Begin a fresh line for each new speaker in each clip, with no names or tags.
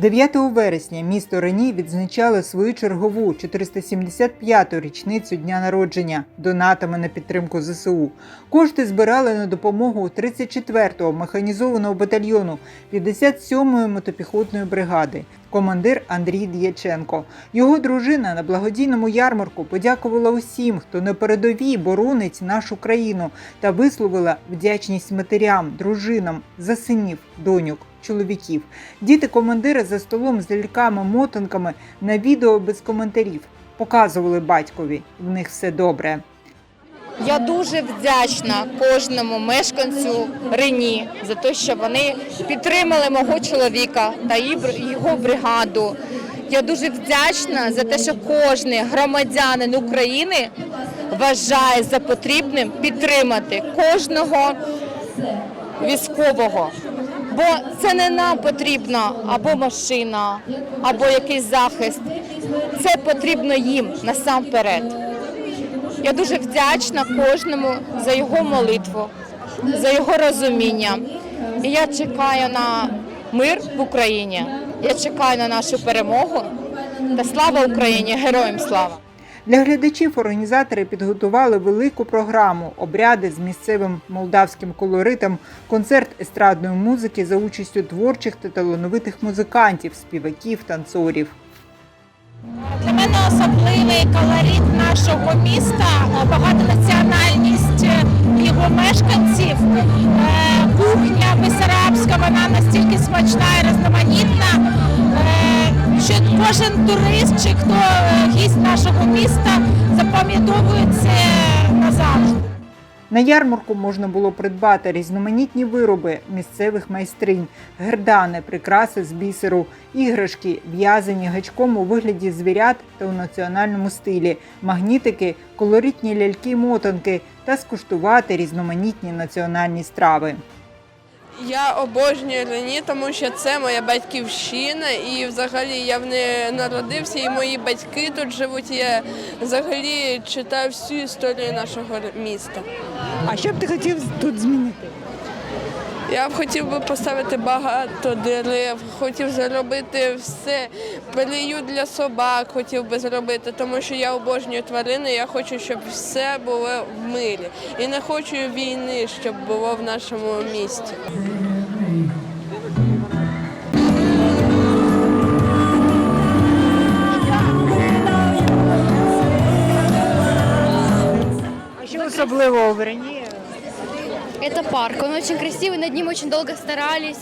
9 вересня місто Рені відзначало свою чергову 475-ту річницю дня народження донатами на підтримку ЗСУ. Кошти збирали на допомогу 34-го механізованого батальйону 57-ї мотопіхотної бригади. Командир Андрій Д'яченко. Його дружина на благодійному ярмарку подякувала усім, хто на передовій боронить нашу країну та висловила вдячність матерям, дружинам за синів, доньок, чоловіків. Діти командира за столом з ляльками-мотанками на відео без коментарів показували батькові. В них все добре.
Я дуже вдячна кожному мешканцю Рені за те, що вони підтримали мого чоловіка та його бригаду. Я дуже вдячна за те, що кожен громадянин України вважає за потрібним підтримати кожного військового. Бо це не нам потрібна або машина, або якийсь захист. Це потрібно їм насамперед. Я дуже вдячна кожному за його молитву, за його розуміння. І я чекаю на мир в Україні. Я чекаю на нашу перемогу. Та слава Україні! Героям слава!
Для глядачів організатори підготували велику програму, обряди з місцевим молдавським колоритом, концерт естрадної музики за участю творчих та талановитих музикантів, співаків, танцорів.
Для мене особливий колорит нашого міста, багатонаціональність його мешканців. Е, Кухня Бесарабська, вона настільки смачна і різноманітна, що кожен турист чи хто е, гість нашого міста запам'ятовує це назавжди.
На ярмарку можна було придбати різноманітні вироби місцевих майстринь, гердани, прикраси з бісеру, іграшки, в'язані гачком у вигляді звірят та у національному стилі, магнітики, колоритні ляльки-мотанки та скуштувати різноманітні національні страви.
Я обожнюю Рені, тому що це моя батьківщина, і взагалі я в неї народився, і мої батьки тут живуть. Я взагалі читаю всю історію нашого міста.
А що б ти хотів тут змінити?
Я б хотів би поставити багато дерев, хотів зробити все, приют для собак хотів би зробити, тому що я обожнюю тварини. Я хочу, щоб все було в мирі. І не хочу війни, щоб було в нашому місті.
В Рені?
Это парк. Он очень красивый, над ним очень долго старались,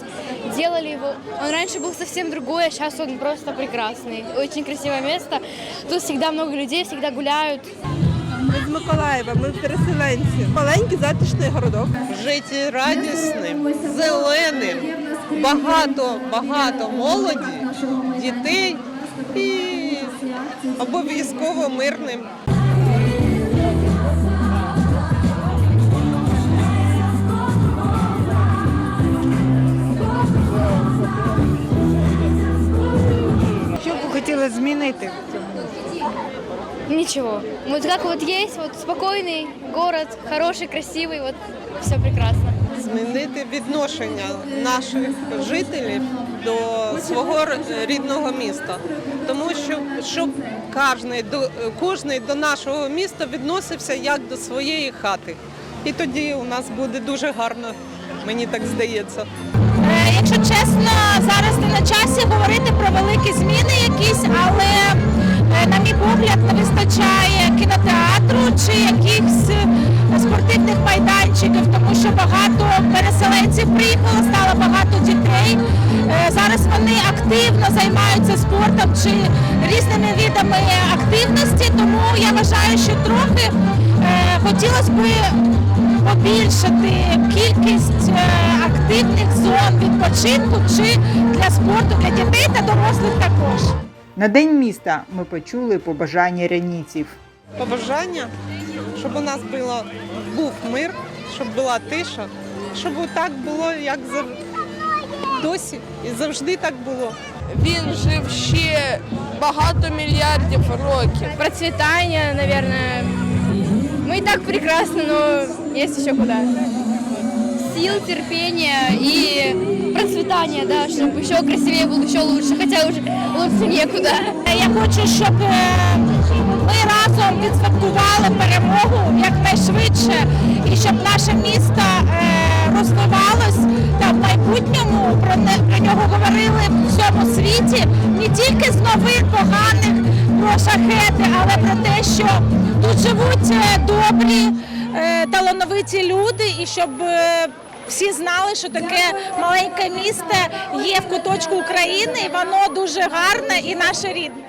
делали его. Он раньше был совсем другой, а сейчас он просто прекрасный. Очень красивое место. Тут всегда много людей, всегда гуляют.
Ми з Миколаєва, ми переселенці. Маленький затишний городок.
життєрадісним, зеленим, багато, багато молоді, дітей і обов'язково мирним.
Ничего. Вот как вот есть, вот спокойный город, хороший, красивый, вот все прекрасно.
Змінити відношення наших жителів до свого рідного міста. Тому що щоб кожний до, кожний до нашого міста відносився як до своєї хати. І тоді у нас буде дуже гарно, мені так здається.
Е, Якщо чесно, зараз не на часі говорити про великі зміни якісь, але на мій погляд не вистачає кінотеатру чи якихось е, спортивних майданчиків, тому що багато переселенців приїхало, стало багато дітей. Е, Зараз вони активно займаються спортом чи різними видами активності, тому я вважаю, що трохи е, хотілося б побільшити кількість активних зон відпочинку чи для спорту для дітей та дорослих також.
На день міста ми почули побажання ряніців.
Побажання, щоб у нас було, був мир, щоб була тиша, щоб так було, як зав- досі, і завжди так було.
Він жив ще багато мільярдів років.
Процветание, наверное. Мы и так прекрасно, но есть еще куда. Сил, терпения и процветания, да, чтобы еще красивее был, еще лучше, хотя уже лучше некуда.
Я хочу, щоб е, ми разом відсвяткували перемогу якнайшвидше, і щоб наше місто е, розвивалось та в майбутньому про, про нього говорили в всьому світі не тільки з новин поганих про шахети, але про те, що тут живуть е, добрі, е, талановиті люди, і щоб е, всі знали, що таке маленьке місто є в куточку України, і воно дуже гарне і наше рідне.